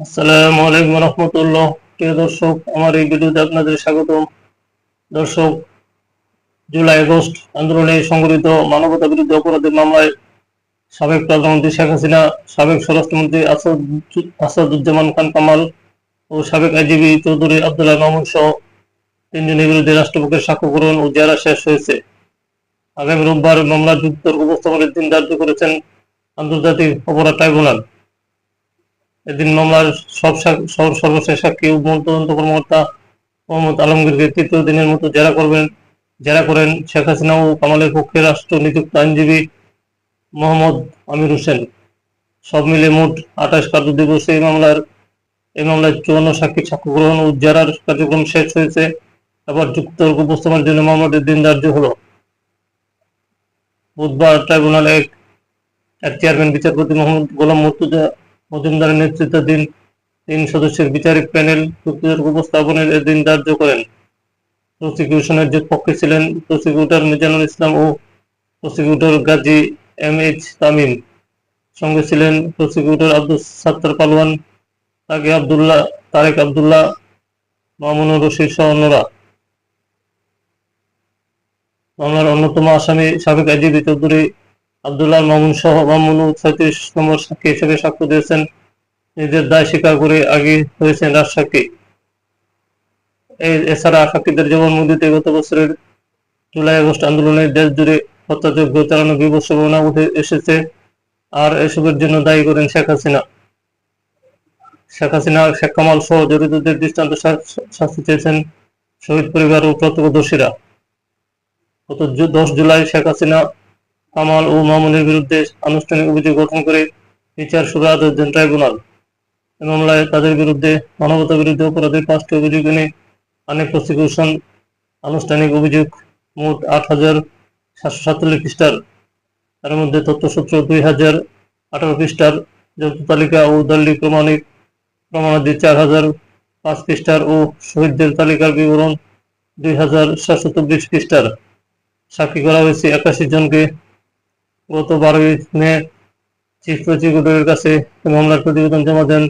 আসসালামু আলাইকুম রহমতুল্লাহ। প্রিয় দর্শক, আমার এই ভিডিওতে আপনাদের স্বাগতম। দর্শক, জুলাই, আগস্ট আন্দোলনে সংগঠিত মানবতা বিরুদ্ধে অপরাধের মামলায় সাবেক প্রধানমন্ত্রী শেখ হাসিনা, সাবেক স্বরাষ্ট্রমন্ত্রী আসাদুজ্জামান খান কামাল ও সাবেক আইজিবি চৌধুরী আব্দুল্লাহ মামুন সহ তিনজনের বিরুদ্ধে রাষ্ট্রপক্ষের সাক্ষ্য গ্রহণ ও জেরা শেষ হয়েছে। আগামী রোববার মামলার যুক্তর উপস্থাপনের দিন ধার্য করেছেন আন্তর্জাতিক অপরাধ ট্রাইব্যুনাল। এদিন মামলার সব সর্বশেষ সাক্ষী মূল তদন্ত কর্মকর্তা মোহাম্মদ আলমগীরকে তৃতীয় দিনের মতো জেরা করবেন। জেরা করেন শেখ হাসিনা ও কামালের পক্ষে রাষ্ট্র নিযুক্ত আইনজীবী মোহাম্মদ আমির হোসেন। সব মিলে মোট আঠাশ কার্যদিবস এই মামলার এই মামলায় চুয়ান্ন সাক্ষী সাক্ষ্য গ্রহণ ও জেরার কার্যক্রম শেষ হয়েছে। এবার যুক্তর্ক উপস্থাপনের জন্য মামলাটির দিন ধার্য হলো। বুধবার ট্রাইব্যুনাল এক চেয়ারম্যান বিচারপতি মোহাম্মদ গোলাম মুর্তুজা মজুমদারের নেতৃত্বাধীন তিন সদস্যের বিচারিক প্যানেল যুক্তিতর্ক উপস্থাপনের এ দিন ধার্য করেন। প্রসিকিউশনের যে পক্ষে ছিলেন প্রসিকিউটর মিজানুল ইসলাম ও prosecutor Gazi M H Tamim. সঙ্গে ছিলেন প্রসিকিউটর আব্দুল সাত্তার পালোয়ান, তাকে আব্দুল্লাহ, তারেক আব্দুল্লাহ, মামুনুর রশিদ সহ অন্যরা। মামলার অন্যতম আসামি সাবেক আইজিবি চৌধুরী আব্দুল্লাহ মামুন সহ মামুনু ছয়ত্রিশ নম্বর সাক্ষী হিসেবে সাক্ষ্য দিয়েছেন। নিজের দায় স্বীকার করে আগে হয়েছেন রাজসাক্ষী এছাড়া সাক্ষীদের জবানবন্দিতে গত বছরের জুলাই, আগস্ট আন্দোলনে দেশ জুড়ে হত্যাযজ্ঞ চালানো বিভৎস উঠে এসেছে। আর এসবের জন্য দায়ী করেন শেখ হাসিনা। শেখ হাসিনা, শেখ কামাল সহ জড়িতদের দৃষ্টান্ত শাস্তি চেয়েছেন শহীদ পরিবার ও প্রত্যক্ষদর্শীরা। গত দশ জুলাই শেখ হাসিনা কামাল ও মামুনের বিরুদ্ধে আনুষ্ঠানিক অভিযোগ গঠন করে বিচার শুরু আদেশ ট্রাইব্যুনাল। এ মামলায় তাদের বিরুদ্ধে মানবতা বিরুদ্ধে অপরাধের পাঁচটি অভিযোগ এনে অনেক প্রসিকিউশন, আনুষ্ঠানিক অভিযোগ মোট আট হাজার সাতশো সাতচল্লিশ পৃষ্ঠার। তার মধ্যে তথ্যসূত্র দুই হাজার আঠারো পৃষ্ঠার, যৌথ তালিকা ও দলীয় প্রমাণিক প্রমাণাদি চার হাজার পাঁচ পৃষ্ঠার ও শহীদদের তালিকার বিবরণ দুই হাজার সাতশো চব্বিশ পৃষ্ঠার। সাক্ষী করা হয়েছে একাশি জনকে গত বারোই মে চিফ প্রসিকিউটরের কাছে মামলার প্রতিবেদন জমা দেন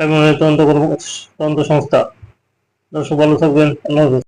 ট্রাইব্যুনালের তদন্ত তদন্ত সংস্থা। দর্শক, ভালো থাকবেন। আল্লাহ